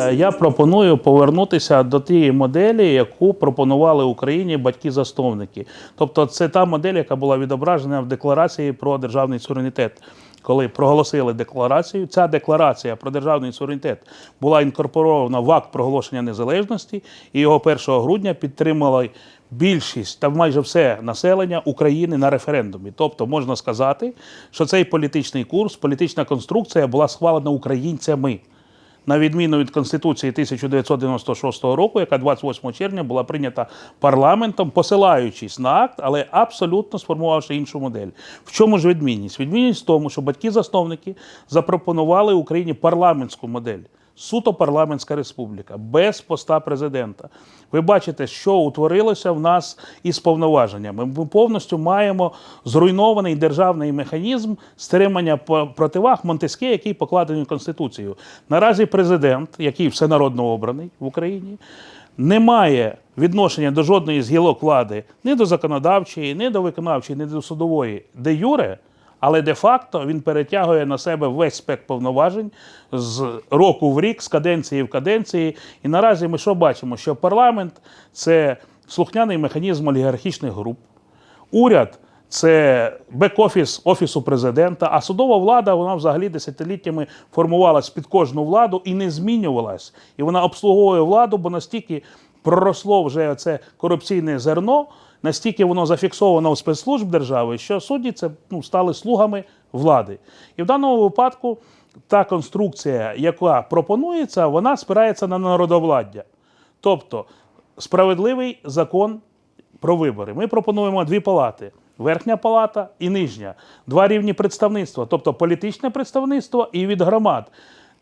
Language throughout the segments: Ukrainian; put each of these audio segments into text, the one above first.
Е, Я пропоную повернутися до тієї моделі, яку пропонували Україні батьки-засновники. Тобто, це та модель, яка була відображена в декларації про державний суверенітет. Коли проголосили декларацію, ця декларація про державний суверенітет була інкорпорована в акт проголошення незалежності, і його 1 грудня підтримала більшість та майже все населення України на референдумі. Тобто можна сказати, що цей політичний курс, політична конструкція була схвалена українцями на відміну від Конституції 1996 року, яка 28 червня була прийнята парламентом, посилаючись на акт, але абсолютно сформувавши іншу модель. В чому ж відмінність? Відмінність в тому, що батьки-засновники запропонували Україні парламентську модель. Суто парламентська республіка, без поста президента. Ви бачите, що утворилося в нас із повноваженнями. Ми повністю маємо зруйнований державний механізм стримання противаг Монтеске, який покладений Конституцією. Наразі президент, який всенародно обраний в Україні, не має відношення до жодної з гілок влади ні до законодавчої, ні до виконавчої, ні до судової, де юре. Але де-факто він перетягує на себе весь спект повноважень з року в рік, з каденції в каденції. І наразі ми що бачимо? Що парламент це слухняний механізм олігархічних груп, уряд це бек-офіс офісу президента, а судова влада вона взагалі десятиліттями формувалась під кожну владу і не змінювалась. І вона обслуговує владу, бо настільки проросло вже це корупційне зерно, настільки воно зафіксовано у спецслужб держави, що судді це ну, стали слугами влади. І в даному випадку та конструкція, яка пропонується, вона спирається на народовладдя. Тобто справедливий закон про вибори. Ми пропонуємо дві палати: верхня палата і нижня, два рівні представництва, тобто політичне представництво і від громад.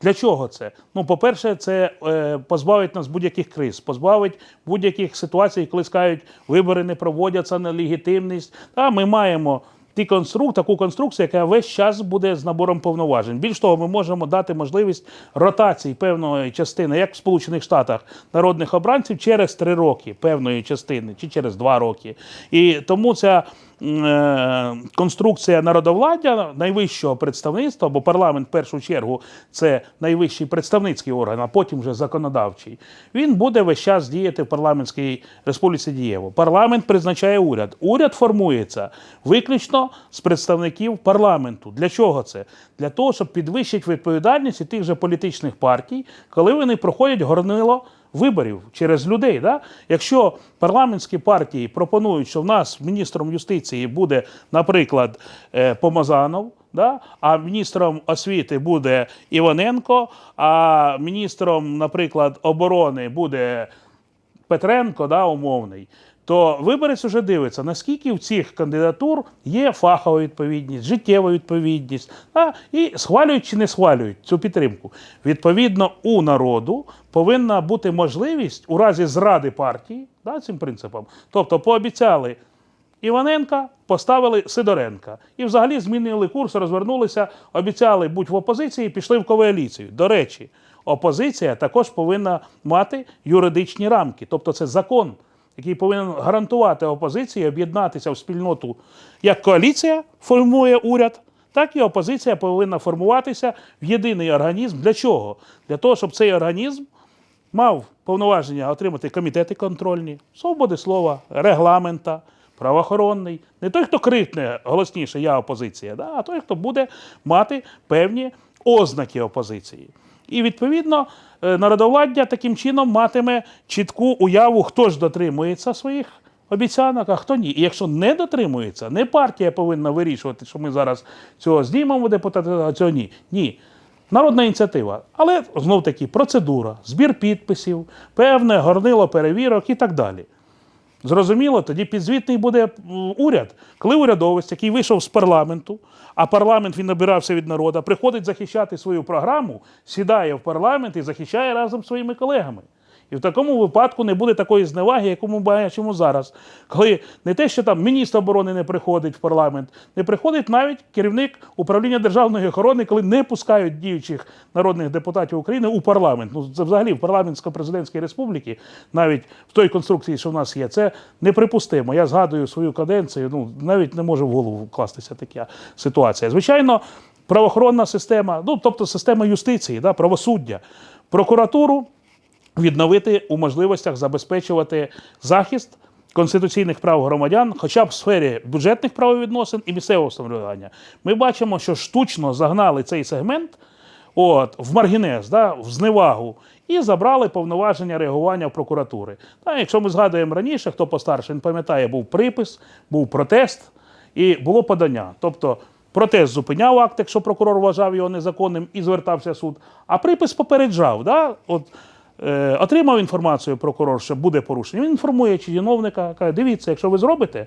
Для чого це? Ну, по-перше, це е, позбавить нас будь-яких криз, позбавить будь-яких ситуацій, коли скажуть, вибори не проводяться на легітимність. Та ми маємо ті конструк, таку конструкцію, яка весь час буде з набором повноважень. Більш того, ми можемо дати можливість ротації певної частини, як в Сполучених Штатах, народних обранців через три роки певної частини, чи через два роки. І тому ця конструкція народовладдя найвищого представництва, бо парламент в першу чергу це найвищий представницький орган, а потім вже законодавчий. Він буде весь час діяти в парламентській республіці дієво. Парламент призначає уряд. Уряд формується виключно з представників парламенту. Для чого це? Для того, щоб підвищити відповідальність тих же політичних партій, коли вони проходять горнило виборів через людей. Да? Якщо парламентські партії пропонують, що в нас міністром юстиції буде, наприклад, е, Помазанов, да? а міністром освіти буде Іваненко, а міністром, наприклад, оборони буде Петренко, да, умовний, то виборець уже дивиться, наскільки в цих кандидатур є фахова відповідність, життєва відповідність, да, і схвалюють чи не схвалюють цю підтримку. Відповідно, у народу повинна бути можливість у разі зради партії да, цим принципом. Тобто пообіцяли Іваненка, поставили Сидоренка. І взагалі змінили курс, розвернулися, обіцяли бути в опозиції, пішли в коаліцію. До речі, опозиція також повинна мати юридичні рамки. Тобто це закон, який повинен гарантувати опозиції об'єднатися в спільноту. Як коаліція формує уряд, так і опозиція повинна формуватися в єдиний організм. Для чого? Для того, щоб цей організм мав повноваження отримати комітети контрольні, свободи слова, регламента, правоохоронний. Не той, хто крикне голосніше, я опозиція, да? а той, хто буде мати певні ознаки опозиції. І відповідно е, народовладдя таким чином матиме чітку уяву, хто ж дотримується своїх обіцянок, а хто ні. І якщо не дотримується, не партія повинна вирішувати, що ми зараз цього знімемо депутата, а цього ні. Ні. Народна ініціатива, але знов таки процедура, збір підписів, певне горнило перевірок і так далі. Зрозуміло, тоді підзвітний буде уряд. Коли урядовець, який вийшов з парламенту, а парламент він набирався від народу, приходить захищати свою програму, сідає в парламент і захищає разом з своїми колегами. І в такому випадку не буде такої зневаги, яку ми бачимо зараз. Коли не те, що там міністр оборони не приходить в парламент, не приходить навіть керівник управління державної охорони, коли не пускають діючих народних депутатів України у парламент. Ну це взагалі в парламентсько-президентській республіці, навіть в той конструкції, що в нас є, це неприпустимо. Я згадую свою каденцію. Ну навіть не може в голову вкластися така ситуація. Звичайно, правоохоронна система, ну тобто система юстиції, да, правосуддя прокуратуру відновити у можливостях забезпечувати захист конституційних прав громадян, хоча б в сфері бюджетних правовідносин і місцевого самоврядування. Ми бачимо, що штучно загнали цей сегмент от, в маргінез, да, в зневагу, і забрали повноваження реагування прокуратури. Та, якщо ми згадуємо раніше, хто постарше, він пам'ятає, був припис, був протест і було подання. Тобто протест зупиняв акт, якщо прокурор вважав його незаконним і звертався суд, а припис попереджав. Да? От, е, отримав інформацію прокурор, що буде порушення. Він інформує чиновника, каже, дивіться, якщо ви зробите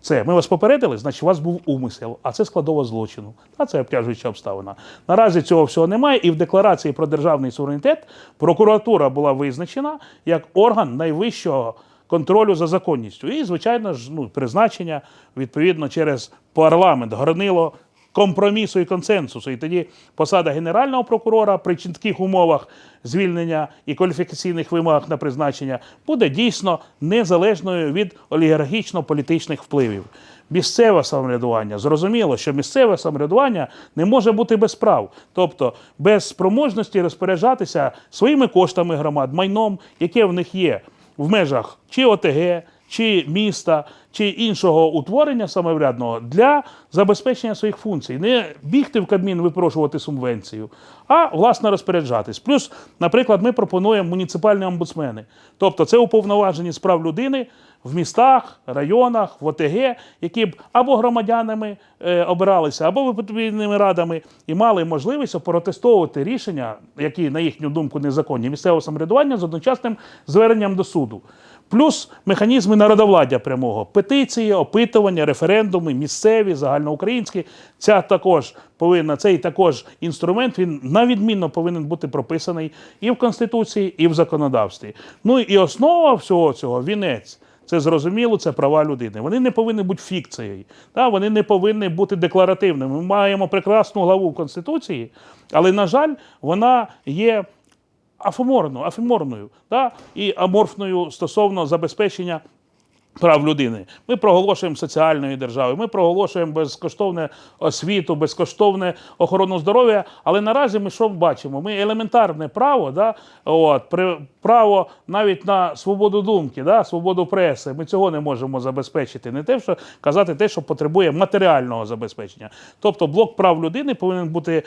це, ми вас попередили, значить у вас був умисел, а це складова злочину. Та це обтяжуюча обставина. Наразі цього всього немає, і в декларації про державний суверенітет прокуратура була визначена як орган найвищого контролю за законністю. І, звичайно ж, ну, призначення відповідно через парламент, горнило компромісу і консенсусу. І тоді посада генерального прокурора при чітких умовах звільнення і кваліфікаційних вимогах на призначення буде дійсно незалежною від олігархічно-політичних впливів. Місцеве самоврядування зрозуміло, що місцеве самоврядування не може бути без прав, тобто без спроможності розпоряджатися своїми коштами громад, майном, яке в них є в межах чи ОТГ, чи міста, чи іншого утворення самоврядного для забезпечення своїх функцій. Не бігти в Кабмін випрошувати субвенцію, а власне розпоряджатись. Плюс, наприклад, ми пропонуємо муніципальні омбудсмени. Тобто це уповноважені з прав людини в містах, районах, в ОТГ, які б або громадянами е, обиралися, або відповідними радами, і мали можливість опротестовувати рішення, які, на їхню думку, незаконні місцевого самоврядування з одночасним зверненням до суду. Плюс механізми народовладдя прямого петиції, опитування, референдуми, місцеві, загальноукраїнські. Ця також повинна цей також інструмент. Він навідмінно повинен бути прописаний і в конституції, і в законодавстві. Ну і основа всього цього вінець. Це зрозуміло, це права людини. Вони не повинні бути фікцією, та, вони не повинні бути декларативними. Ми маємо прекрасну главу Конституції, але, на жаль, вона є афеморною, афеморною да? і аморфною стосовно забезпечення прав людини. Ми проголошуємо соціальної держави, ми проголошуємо безкоштовне освіту, безкоштовне охорону здоров'я. Але наразі ми що бачимо? Ми елементарне право, да? От, право навіть на свободу думки, да? свободу преси. Ми цього не можемо забезпечити. Не те, що казати те, що потребує матеріального забезпечення. Тобто блок прав людини повинен бути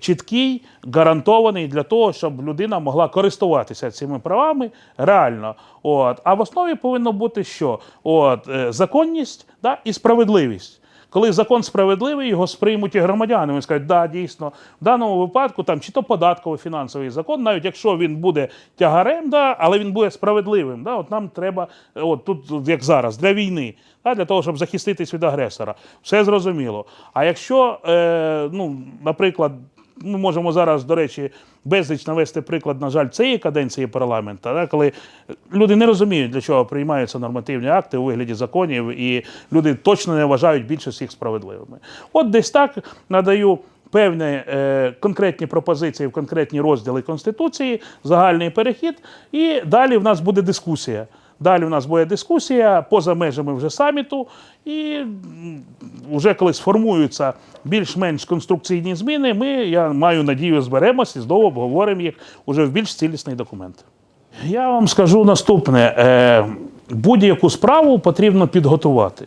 чіткий, гарантований для того, щоб людина могла користуватися цими правами реально. От. А в основі повинно бути що? От, е, законність да, і справедливість. Коли закон справедливий, його сприймуть і громадяни. Вони скажуть, да, дійсно, в даному випадку там чи то податковий фінансовий закон, навіть якщо він буде тягарем, да, але він буде справедливим. Да, от нам треба, от тут, як зараз, для війни, да, для того, щоб захиститись від агресора. Все зрозуміло. А якщо, е, ну, наприклад, ми можемо зараз, до речі, безліч навести приклад, на жаль, цієї каденції парламенту, да, коли люди не розуміють, для чого приймаються нормативні акти у вигляді законів, і люди точно не вважають більшість їх справедливими. От десь так надаю. Певні е, конкретні пропозиції в конкретні розділи Конституції, загальний перехід, і далі в нас буде дискусія. Далі у нас буде дискусія поза межами вже саміту, і вже коли сформуються більш-менш конструкційні зміни, ми, я маю надію, зберемося і знову обговоримо їх уже в більш цілісний документ. Я вам скажу наступне: Е, будь-яку справу потрібно підготувати.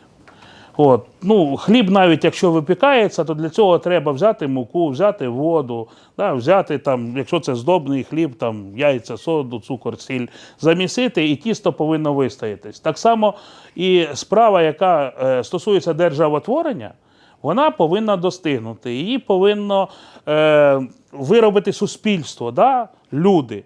От. Ну, хліб, навіть якщо випікається, то для цього треба взяти муку, взяти воду, да, взяти там, якщо це здобний хліб, там яйця, соду, цукор, сіль, замісити, і тісто повинно вистоятись. Так само і справа, яка е, стосується державотворення, вона повинна достигнути. Її повинно е, виробити суспільство, да, люди.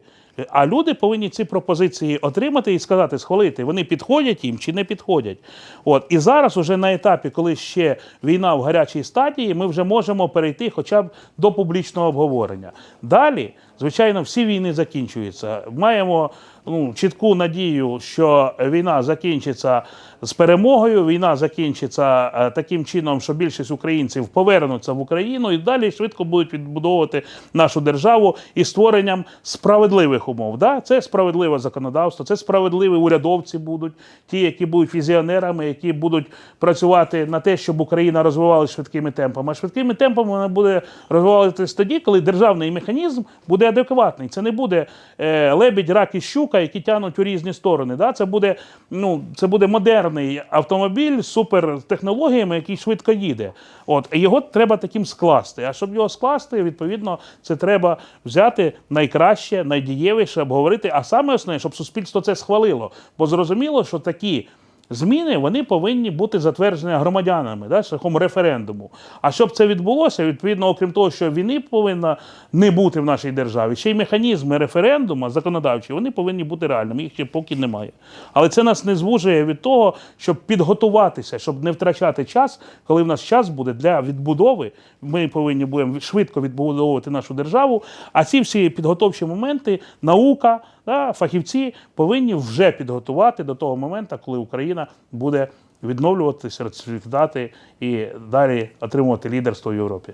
А люди повинні ці пропозиції отримати і сказати, схвалити, вони підходять їм чи не підходять. От і зараз, уже на етапі, коли ще війна в гарячій стадії, ми вже можемо перейти хоча б до публічного обговорення. Далі, звичайно, всі війни закінчуються. Маємо ну, чітку надію, що війна закінчиться з перемогою. Війна закінчиться е, таким чином, що більшість українців повернуться в Україну і далі швидко будуть відбудовувати нашу державу і створенням справедливих умов. Да? Це справедливе законодавство, це справедливі урядовці будуть, ті, які будуть візіонерами, які будуть працювати на те, щоб Україна розвивалася швидкими темпами. А швидкими темпами вона буде розвиватися тоді, коли державний механізм буде адекватний. Це не буде е, лебідь, рак і щука, які тягнуть у різні сторони. Да? Це, буде, ну, це буде модерний автомобіль з супертехнологіями, який швидко їде. От, його треба таким скласти. А щоб його скласти, відповідно, це треба взяти найкраще, найдієвіше, обговорити. А саме основне, щоб суспільство це схвалило. Бо зрозуміло, що такі. Зміни вони повинні бути затверджені громадянами да, шляхом референдуму. А щоб це відбулося, відповідно, окрім того, що війни повинна не бути в нашій державі, ще й механізми референдуму законодавчі, вони повинні бути реальними. Їх ще поки немає. Але це нас не звужує від того, щоб підготуватися, щоб не втрачати час, коли в нас час буде для відбудови. Ми повинні будемо швидко відбудовувати нашу державу. А ці всі підготовчі моменти, наука, да, фахівці повинні вже підготувати до того моменту, коли Україна буде відновлюватися, розцвітати і далі отримувати лідерство в Європі.